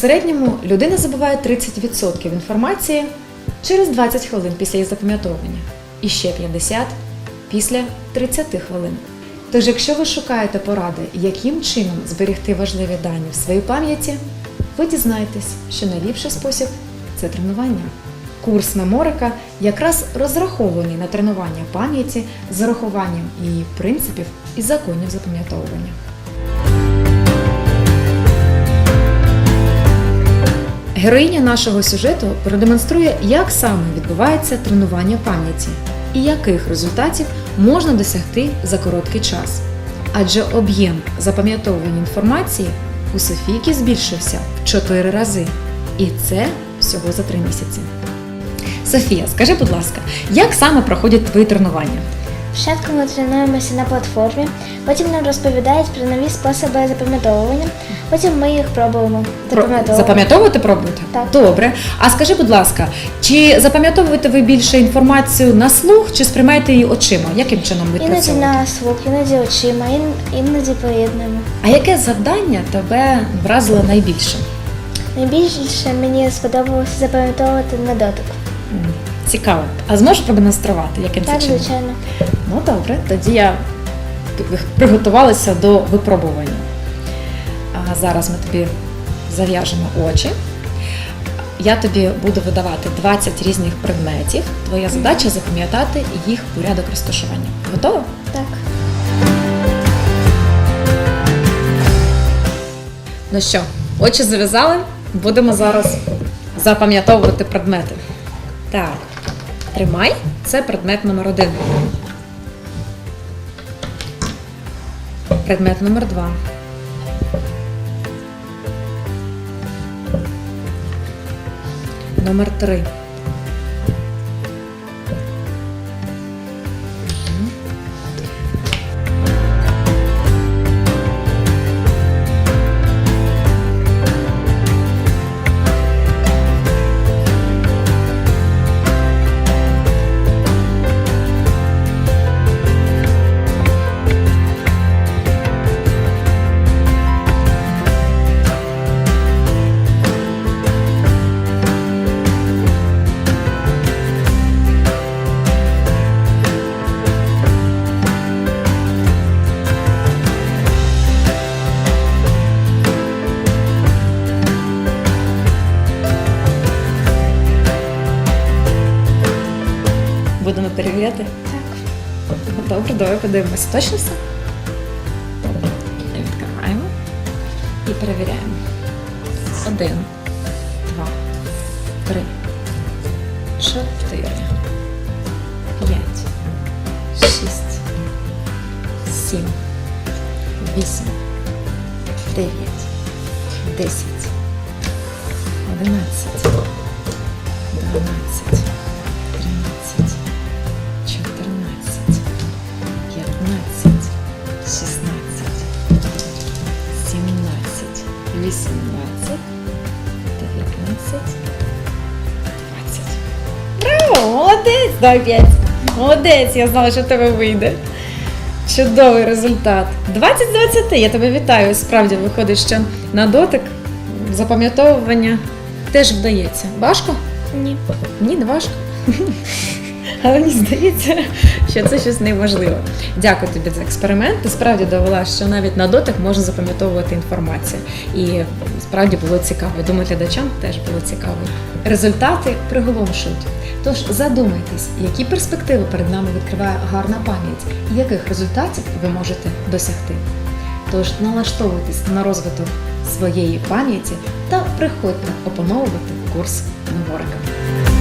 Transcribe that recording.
середньому людина забуває 30% інформації через 20 хвилин після її запам'ятовування і ще 50 після 30 хвилин. Тож, якщо ви шукаєте поради, яким чином зберегти важливі дані в своїй пам'яті, ви дізнаєтесь, що найліпший спосіб це тренування. Курс меморика якраз розрахований на тренування пам'яті з урахуванням її принципів і законів запам'ятовування. Героїня нашого сюжету продемонструє, як саме відбувається тренування пам'яті і яких результатів можна досягти за короткий час. Адже об'єм запам'ятовування інформації у Софійки збільшився в 4 рази, і це всього за 3 місяці. Софія, скажи, будь ласка, як саме проходять твої тренування? Спочатку ми тренуємося на платформі, потім нам розповідають про нові способи запам'ятовування, потім ми їх пробуємо запам'ятовувати. Запам'ятовувати пробуєте? Так. Добре. А скажи, будь ласка, чи запам'ятовуєте ви більше інформацію на слух, чи сприймаєте її очима? Яким чином ви Іноді на слух, іноді очима, ін- іноді поєднуємо. А яке завдання тебе вразило найбільше? Найбільше мені сподобалося запам'ятовувати на дотик. Цікаво. А зможеш продемонструвати, яким Так, це чином? звичайно. Ну добре, тоді я приготувалася до випробування. А зараз ми тобі зав'яжемо очі. Я тобі буду видавати 20 різних предметів. Твоя задача запам'ятати їх порядок розташування. Готова? Так. Ну що, очі зав'язали? Будемо зараз запам'ятовувати предмети. Так, тримай. Це предмет номер один. Предмет номер два. Номер три. Будемо перевіряти? Так. Добре, давай подивимося. Точно все? Відкриваємо і перевіряємо. Один, два, три, чотири, п'ять, шість, сім, вісім, дев'ять, десять, одинадцять, дванадцять, 17, 18, 19, 20. Браво! Молодець! Дай 5. Молодець! Я знала, що в тебе вийде. Чудовий результат. 20 з 20. Я тебе вітаю. Справді виходить, що на дотик запам'ятовування теж вдається. Важко? Ні. Ні, не важко. Але мені здається, що це щось неможливе. Дякую тобі за експеримент. Ти справді довела, що навіть на дотик можна запам'ятовувати інформацію. І справді було цікаво. Думаю, глядачам теж було цікаво. Результати приголомшують. Тож задумайтесь, які перспективи перед нами відкриває гарна пам'ять і яких результатів ви можете досягти. Тож налаштовуйтесь на розвиток своєї пам'яті та приходьте опановувати курс Новорика.